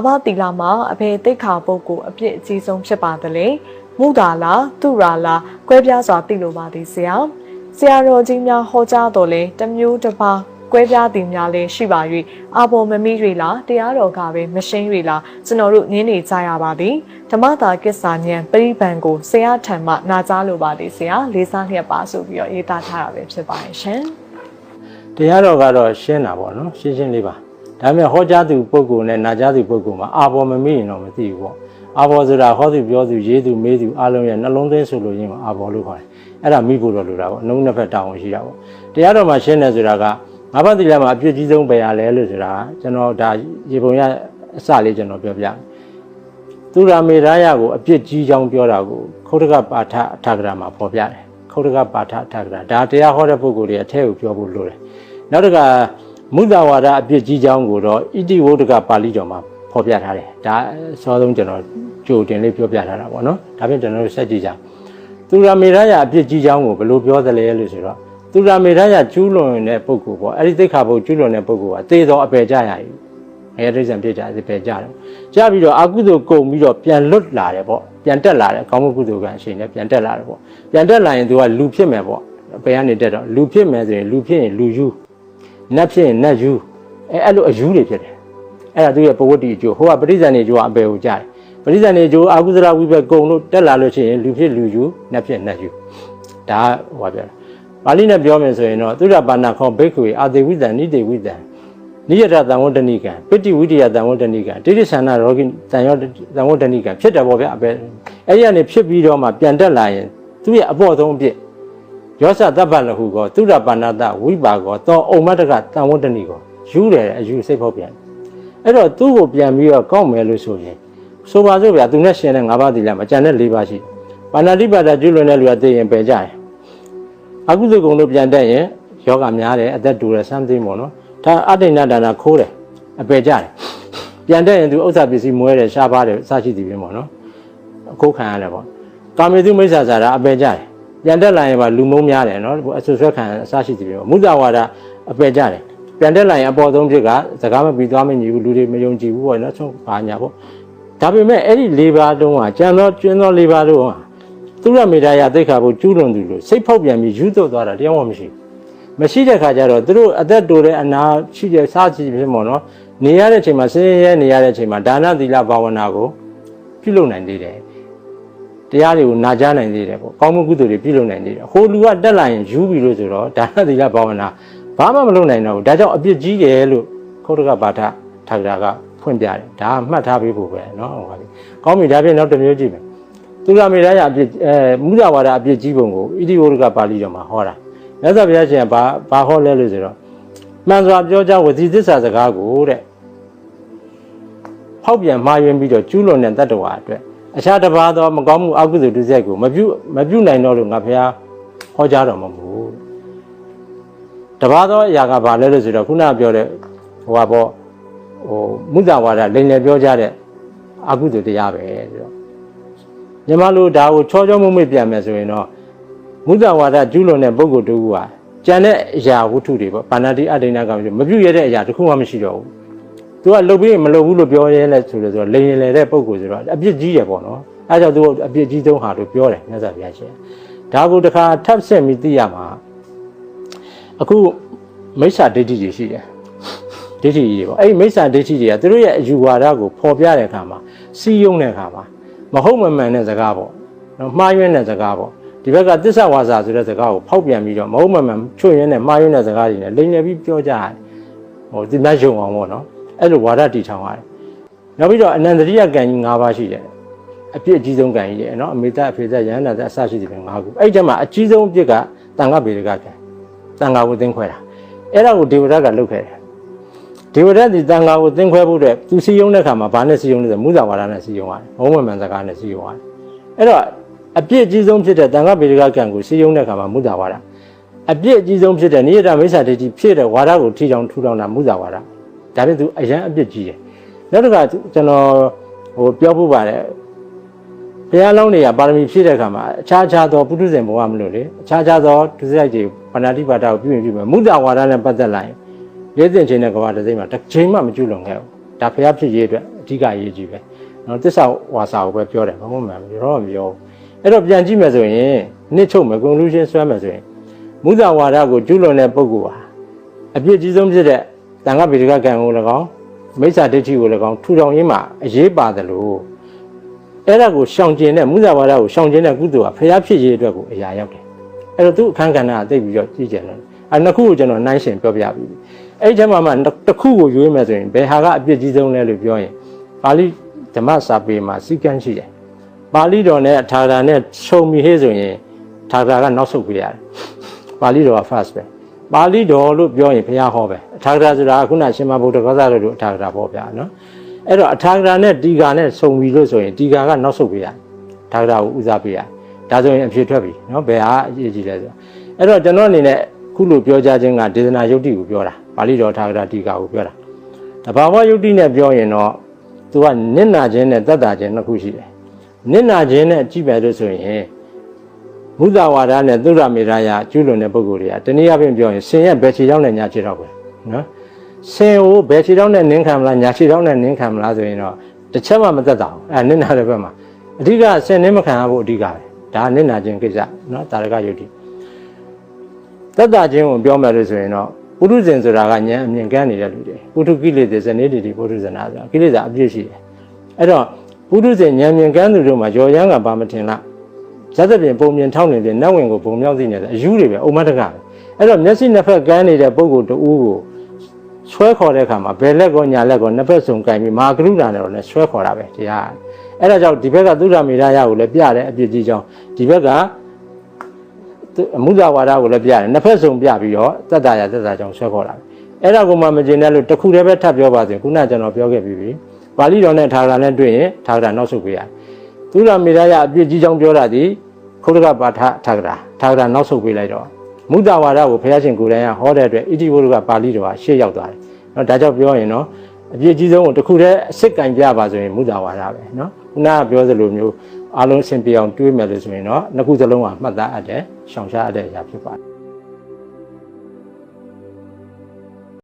အဘတီလာမှာအဖေတိတ်ခါပုတ်ကိုအပြစ်အကြီးဆုံးဖြစ်ပါသလဲမုဒါလားသူရာလားကွဲပြားစွာသိလိုပါသည်ဆရာဆရာတော်ကြီးများဟောကြားတော်လဲတစ်မျိုးတစ်ပါးကွဲပြားသည်များလည်းရှိပါ၍အာဘော်မမိ၍လားတရားတော်ကပဲမရှင်း၍လားကျွန်တော်တို့ညင်းနေကြရပါသည်ဓမ္မတာကိစ္ဆာညံပရိပံကိုဆရာထံမှနာကြားလိုပါသည်ဆရာလေးစားလျက်ပါဆိုပြီးတော့ရေးသားထားတာပဲဖြစ်ပါရဲ့ရှင်တရားတော်ကတော့ရှင်းတာပေါ့နော်ရှင်းရှင်းလေးပါ ဒါပေမဲ့ဟောကြားသူပုဂ္ဂိုလ်နဲ့နာကြားသူပုဂ္ဂိုလ်မှာအာဘော်မမိရင်တော့မသိဘူးပေါ့အာဘော်ဆိုတာဟောသူပြောသူရေးသူမေးသူအလုံးရဲ့နှလုံးသွင်းဆိုလို့ရင်းမှာအာဘော်လို့ခေါ်တယ်အဲ့ဒါမိဖို့တော့လိုတာပေါ့အလုံးနှစ်ဖက်တောင်းရှိတာပေါ့တရားတော်မှာရှင်းတယ်ဆိုတာကငါးပါးသီလမှာအပြည့်ကြီးဆုံးပဲရလဲလို့ဆိုတာကကျွန်တော်ဒါရေပုံရအစလေးကျွန်တော်ပြောပြမယ်သူရာမေရာယကိုအပြစ်ကြီးကြောင်းပြောတာကိုခုတ်တကပါဋအထကရာမှာဖော်ပြတယ်ခုတ်တကပါဋအထကရာဒါတရားဟောတဲ့ပုဂ္ဂိုလ်တွေအထက်ကိုပြောဖို့လိုတယ်နောက်တစ်ခါ မုဒ္ဒဝါဒအပြစ်ကြီးကြောင်းကိုတော့ဣတိဝုဒ္ဒကပါဠိတော်မှာဖော်ပြထားတယ်ဒါအစောဆုံးကျွန်တော်ကြိုတင်လေးပြောပြထားတာပေါ့နော်ဒါပြင်ကျွန်တော်တို့ဆက်ကြည့်ကြအောင်သူရာမေရာယအပြစ်ကြီးကြောင်းကိုဘယ်လိုပြောသလဲလို့ဆိုတော့သူရာမေရာယကျူးလွန်တဲ့ပုဂ္ဂိုလ်ပေါ့အဲ့ဒီသိက္ခာပုဒ်ကျူးလွန်တဲ့ပုဂ္ဂိုလ်ကသေတော်အပယ်ကြရည်အဲဒိဋ္ဌံဖြစ်ကြတယ်ပယ်ကြတယ်ကြပြီးတော့အကုသိုလ်ကုန်ပြီးတော့ပြန်လွတ်လာတယ်ပေါ့ပြန်တက်လာတယ်ကောင်းမှုကုသိုလ်ကအရှင်နဲ့ပြန်တက်လာတယ်ပေါ့ပြန်တက်လာရင်သူကလူဖြစ်မယ်ပေါ့ပယ်ကနေတက်တော့လူဖြစ်မယ်ဆိုရင်လူဖြစ်ရင်လူယူ နတ်ဖြစ်ရင်နတ်ယူအဲအဲ့လိုအယူတွေဖြစ်တယ်အဲ့ဒါသူရဲ့ပဝတ္တိအကျိုးဟိုကပဋိဇန်နေအကျိုးကအပယ်ကိုကြားတယ်ပဋိဇန်နေအကျိုးအကုသလဝိဘက်ကုံလို့တက်လာလို့ရှိရင်လူဖြစ်လူယူနတ်ဖြစ်နတ်ယူဒါကဟိုကပြောတာပါဠိနဲ့ပြောမယ်ဆိုရင်တော့သုရပါဏခောဘိက္ခွေအာတိဝိတံနိတိဝိတံနိယတတံဝတ္တနိကံပိဋိဝိတယတံဝတ္တနိကံတိဋ္ဌိသန္နရောဂိတံယောတံဝတ္တနိကံဖြစ်တယ်ပေါ့ဗျာအပဲအဲ့ဒီကနေဖြစ်ပြီးတော့မှပြန်တက်လာရင်သူရဲ့အပေါ်ဆုံးအဖြစ် ယောသတပ္ပလဟုကောသုရပါဏတဝိပါကောသောဩမတ္တကတံဝတ္တနိကောယူတယ်အယူစိတ်ဖောက်ပြန်အဲ့တော့သူ့ကိုပြန်ပြီးတော့ကောက်မယ်လို့ဆိုရင်ဆိုပါစို့ဗျာသူနဲ့ရှင်တဲ့၅ပါးသီလမှာကျန်တဲ့၄ပါးရှိတယ်ပါဏာတိပါဒကျွလွန်တဲ့လူကသိရင်ပယ်ကြရင်အကုသိုလ်ကုံတို့ပြန်တက်ရင်ယောဂများတယ်အသက်တူတယ် something ပေါ့နော်ဒါအတ္တိဏဒါနာခိုးတယ်အပယ်ကြတယ်ပြန်တက်ရင်သူဥစ္စာပစ္စည်းမွဲတယ်ရှားပါတယ်အစရှိသည်ပြင်ပေါ့နော်အခိုးခံရတယ်ပေါ့ကာမေတုမိစ္ဆာစာတာအပယ်ကြတယ် ပြန်တက်လာရင်ပါလူမုန်းများတယ်နော်အဆွဆွဲခံအစရှိသည်ပြင်ပေါ့မုဒ္ဒဝါဒအပယ်ကြတယ်ပြန်တက်လာရင်အပေါ်ဆုံးဖြစ်ကစကားမပြီးသွားမညီဘူးလူတွေမယုံကြည်ဘူးပေါ့နော်ဆုံးဘာညာပေါ့ဒါပေမဲ့အဲ့ဒီ၄ပါးတုံးကကျန်သောကျွန်းသော၄ပါးတုံးကသူရမေတ္တာရသိက္ခာပုကျူးလွန်သူလို့စိတ်ဖောက်ပြန်ပြီးယူသွတ်သွားတာတရားမှမရှိဘူးမရှိတဲ့ခါကျတော့သူတို့အသက်တိုတဲ့အနာရှိတဲ့စားချီဖြစ်မော်နော်နေရတဲ့အချိန်မှာဆင်းရဲနေရတဲ့အချိန်မှာဒါနသီလဘာဝနာကိုပြုလုပ်နိုင်သေးတယ် တရားတွေကိုနာကြားနိုင်သေးတယ်ပေါ့ကောင်းမှုကုသိုလ်တွေပြုလုပ်နိုင်သေးတယ်ဟိုလူကတက်လာရင်ယူပြီလို့ဆိုတော့ဒါနသီလဘာဝနာဘာမှမလုပ်နိုင်တော့ဘူးဒါကြောင့်အပြစ်ကြီးတယ်လို့ခုတ်တကပါဋထာဂရာကဖွင့်ပြတယ်ဒါကမှတ်ထားပေးဖို့ပဲเนาะဟိုပါပြီကောင်းပြီဒါပြင်နောက်တစ်မျိုးကြည့်မယ် သူရမေရယအပြစ်အဲမူရဝါဒအပြစ်ကြီးပုံကိုဣတိဝရကပါဠိတော်မှာဟောတာမြတ်စွာဘုရားရှင်ကဘာဘာဟောလဲလို့ဆိုတော့မှန်စွာပြောကြဝစီသစ္စာစကားကိုတဲ့ဖောက်ပြန်မှားယွင်းပြီးတော့ကျူးလွန်တဲ့တတ္တဝါအတွက် အခြားတစ်ပါးသောမကောင်းမှုအကုသိုလ်ဒုစရိုက်ကိုမပြုမပြုနိုင်တော့လို့ငါဘုရားဟောကြားတော်မှာမဟုတ်တပါးသောအရာကဘာလဲလို့ဆိုတော့ခုနကပြောတဲ့ဟိုပါပေါ့ဟိုမုဒ္ဒဝါဒလိန်လည်ပြောကြတဲ့အကုသိုလ်တရားပဲဆိုတော့ညီမတို့ဒါကိုချောချောမွေ့မွေ့ပြန်မယ်ဆိုရင်တော့မုဒ္ဒဝါဒကျူးလွန်တဲ့ပုဂ္ဂိုလ်တူကကျန်တဲ့အရာဝတ္ထုတွေပေါ့ဗန္နာတိအတ္တိနာကမရှိမပြုတ်ရတဲ့အရာတစ်ခုမှမရှိတော့ဘူး။ तू ကလှုပ်ပြီးမလှုပ်ဘူးလို့ပြောရဲလဲဆိုလို့ဆိုတော့လိန်ရင်လေတဲ့ပုဂ္ဂိုလ်ဆိုတော့အပြစ်ကြီးတယ်ပေါ့နော်။အဲဒါကြောင့် तू အပြစ်ကြီးဆုံးဟာလို့ပြောတယ်မြတ်စွာဘုရားရှင်။ဒါကိုတခါထပ်ဆက်ပြီးသိရမှာအခုမိစ္ဆာဒိဋ္ဌိတွေရှိတယ်။ဒိဋ္ဌိကြီးတွေပေါ့။အဲ့ဒီမိစ္ဆာဒိဋ္ဌိတွေကသူတို့ရဲ့အယူဝါဒကိုဖော်ပြတဲ့အခါမှာစီးယုံတဲ့အခါမှာမဟုတ်မမှန်တဲ့စကားပေါ့နော်မှားယွင်းတဲ့စကားပေါ့ဒီဘက်ကသစ္စာဝါစာဆိုတဲ့စကားကိုဖောက်ပြန်ပြီးတော့မဟုတ်မမှန်ချွတ်ရင်းနဲ့မှားယွင်းတဲ့စကားတွေနဲ့လိမ်လည်ပြီးပြောကြရတယ်ဟိုဒီမတ်ယုံအောင်ပေါ့နော် အဲ့လိုဝါဒတည်ထောင်ရတယ်နောက်ပြီးတော့အနန္တရိယကံကြီး၅ပါးရှိတယ်အပြစ်အကြီးဆုံးကံကြီးတယ်နော်အမေတ္တအဖေတ္တယန္တာအစရှိတယ်၅ခုအဲ့ဒီမှာအကြီးဆုံးအပြစ်ကတန်ခဗေဒကကံတန်ခါဝသိန်းခွဲတာအဲ့ဒါကိုဒေဝရကလုပ်ခဲ့တယ်ဒေဝရတ်ဒီတန်ခါကိုသင်ခွဲဖို့အတွက်သူစီယုံတဲ့ခါမှာဘာနဲ့စီယုံလဲဆိုမူဇာဝါဒနဲ့စီယုံရတယ်ဘုံမမှန်စကားနဲ့စီယုံရတယ်အဲ့တော့အပြစ်အကြီးဆုံးဖြစ်တဲ့တန်ခါဗေဒကကံကိုစီယုံတဲ့ခါမှာမူဇာဝါဒအပြစ်အကြီးဆုံးဖြစ်တဲ့နိယတမိစ္ဆာဒိဋ္ဌိဖြစ်တဲ့ဝါဒကိုထီထောင်ထူထောင်တာမူဇာဝါဒ ဒါပြင်သူအရန်အပြစ်ကြီးတယ်နောက်တစ်ခါကျွန်တော်ဟိုပြောဖို့ပါတယ်ဘုရားလောင်းတွေကပါရမီဖြည့်တဲ့အခါမှာအခြားခြားသောပုထုဇဉ်ဘဝမလို့လေအခြားခြားသောဒုစရိုက်တွေဗန္ဓတိပါဒကိုပြုရင်ပြုမယ်မုဒ္ဒဝါဒနဲ့ပတ်သက်လာရင်လေးစင်ချင်းတဲ့ကဘာတစ်စိမ့်မှာတစ်ချိန်မှမကျွလွန်ခဲ့ဘူးဒါဘုရားဖြစ်ရေးအတွက်အဓိကအရေးကြီးပဲနော်တစ္ဆာဝါစာကိုပဲပြောတယ်ဘာမှမမှန်ဘူးတော့မပြောဘူးအဲ့တော့ပြန်ကြည့်မယ်ဆိုရင်နှစ်ချုပ်မယ် conclusion ဆွဲမယ်ဆိုရင်မုဒဝါဒကိုကျူးလွန်တဲ့ပုဂ္ဂိုလ်ဟာအပြစ်ကြီးဆုံးဖြစ်တဲ့ တန်ခါပိဋကကံကို၎င်းမိစ္ဆာဒိဋ္ဌိကို၎င်းထူထောင်ရင်းမှာအရေးပါတယ်လို့အဲ့ဒါကိုရှောင်ကျင်တဲ့မုဒဝါဒကိုရှောင်ကျင်တဲ့ကုသိုလ်ဟာဖျားဖြစ်ရေးအတွက်ကိုအရာရောက်တယ်အဲ့တော့သူ့အခန်းကဏ္ဍကသိပြီးတော့ကြည့်ကြတယ်အဲ့နှစ်ခုကိုကျွန်တော်နှိုင်းရှင်ပြောပြပြီးပြီအဲ့ဒီထဲမှာမှတစ်ခုကိုရွေးမယ်ဆိုရင်ဘယ်ဟာကအပြစ်ကြီးဆုံးလဲလို့ပြောရင်ပါဠိဓမ္မစာပေမှာစီကံရှိတယ်ပါဠိတော်နဲ့အထာဂါနဲ့ခြုံမိဟေးဆိုရင်ထာဂါကနောက်ဆုတ်ပြရတယ်ပါဠိတော်က first ပဲ ပါဠိတော်လို့ပြောရင်ဘုရားဟောပဲအထာဂါဆိုတာကခုနရှင်မဗုဒ္ဓဂောသတော်တို့အထာဂါပေါ့ဗျာနော်အဲ့တော့အထာဂါနဲ့တီဂါနဲ့ခြုံမိလို့ဆိုရင်တီဂါကနောက်ဆုတ်ပြရတယ်အထာဂါကိုဦးစားပေးရတယ်ဒါဆိုရင်အဖြစ်ထွက်ပြီနော်ဘယ်ဟာအရေးကြီးလဲဆိုတော့အဲ့တော့ကျွန်တော်အနေနဲ့ခုလိုပြောကြခြင်းကဒေသနာယုတ်တိကိုပြောတာပါဠိတော်ထာဂါတီဂါကိုပြောတာတဘာဝယုတ်တိနဲ့ပြောရင်တော့သူကနစ်နာခြင်းနဲ့တတ်တာခြင်းနှစ်ခုရှိတယ်နစ်နာခြင်းနဲ့ကြည့်ပဲလို့ဆိုရင် မုဒ္ဒဝါဒနဲ့သုရမေရယကျူးလွန်တဲ့ပုဂ္ဂိုလ်တွေကတနည်းအားဖြင့်ပြောရင်ဆင်ရဲ့ဘယ်ခြေချောင်းနဲ့ညာခြေချောင်းပဲနော်ဆင်ကိုဘယ်ခြေချောင်းနဲ့နင်းခံမလားညာခြေချောင်းနဲ့နင်းခံမလားဆိုရင်တော့တစ်ချက်မှမသက်တာဘူးအဲနစ်နာတဲ့ဘက်မှာအဓိကဆင်နင်းမခံရဖို့အဓိကပဲဒါနစ်နာခြင်းကိစ္စနော်တာရကယုတ်တိတတ်တာခြင်းကိုပြောမယ်လို့ဆိုရင်တော့ပုထုဇဉ်ဆိုတာကဉာဏ်အမြင်ကန်းနေတဲ့လူတွေပုထုကိလေသာဇနေတိတိပုထုဇနာဆိုတာကိလေသာအပြည့်ရှိတယ်အဲ့တော့ပုထုဇဉ်ဉာဏ်မြင်ကန်းသူတို့မှာရော်ရမ်းကဘာမထင်လား ဇတ်သဖြင့်ပုံမြင်ထောက်နေတဲ့နတ်ဝင်ကိုပုံမြောက်သိနေတဲ့အယူတွေပဲအုံမတကပဲအဲ့တော့မျက်စိနှစ်ဖက်ကန်းနေတဲ့ပုံကိုတူကိုဆွဲခေါ်တဲ့အခါမှာဘယ်လက်ကောညာလက်ကောနှစ်ဖက်စုံကင်ပြီးမာကရုဏာနဲ့တော့လည်းဆွဲခေါ်တာပဲတရားအဲ့ဒါကြောင့်ဒီဘက်ကသုဒ္ဓမေရယကိုလည်းပြတယ်အပြစ်ကြီးကြောင်းဒီဘက်ကအမှုဇာဝါဒကိုလည်းပြတယ်နှစ်ဖက်စုံပြပြီးတော့သက်တာရသက်တာကြောင့်ဆွဲခေါ်တာအဲ့ဒါကိုမှမကျင်တဲ့လို့တစ်ခုတည်းပဲထပ်ပြောပါစေခုနကကျွန်တော်ပြောခဲ့ပြီးပြီပါဠိတော်နဲ့ထာဂရနဲ့တွေ့ရင်ထာဂရနောက်ဆုတ်ပေးရ သူရမေရယအပြစ်ကြီးကြောင်းပြောတာဒီခုဒကပါထထာဂရထာဂရနောက်ဆုတ်ပေးလိုက်တော့မုဒ္ဒဝါဒကိုဘုရားရှင်ကိုယ်တိုင်ကဟောတဲ့အတွက်ဣတိဝုဒကပါဠိတော်ကရှေ့ရောက်သွားတယ်နော်ဒါကြောင့်ပြောရင်နော်အပြစ်ကြီးဆုံးကိုတစ်ခုတည်းအစစ်ကင်ပြပါဆိုရင်မုဒ္ဒဝါဒပဲနော်ခုနကပြောသလိုမျိုးအားလုံးအဆင်ပြေအောင်တွေးမယ်လို့ဆိုရင်တော့နှစ်ခုစလုံးကမှတ်သားအပ်တယ်ရှောင်ရှားအပ်တဲ့အရာဖြစ်ပါတယ်